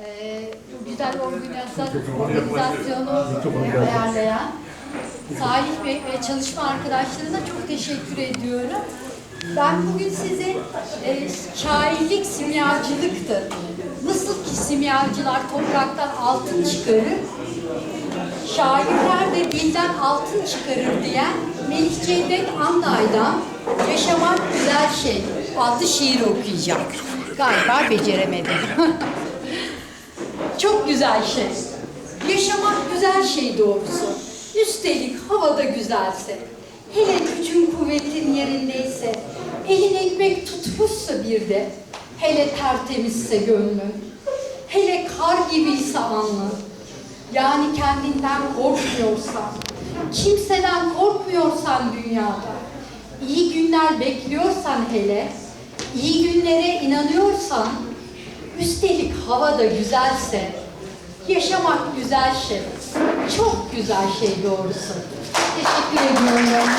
Bu güzel organiza- organizasyonu e, ayarlayan Salih Bey ve çalışma arkadaşlarına çok teşekkür ediyorum. Ben bugün size e, şairlik simyacılıktır. Nasıl ki simyacılar topraktan altın çıkarır, şairler de dilden altın çıkarır diyen Melih Cevdet Anday'dan Yaşamak Güzel Şey adlı şiir okuyacağım. Galiba beceremedim. Güzel şey. Yaşamak güzel şey doğrusu. Üstelik havada güzelse. Hele gücün kuvvetin yerindeyse. Elin ekmek tutmuşsa bir de. Hele tertemizse gönlün. Hele kar gibiyse alnın. Yani kendinden korkmuyorsan, kimseden korkmuyorsan dünyada, iyi günler bekliyorsan hele, iyi günlere inanıyorsan, üstelik hava da güzelse, yaşamak güzel şey, çok güzel şey doğrusu. Teşekkür ediyorum.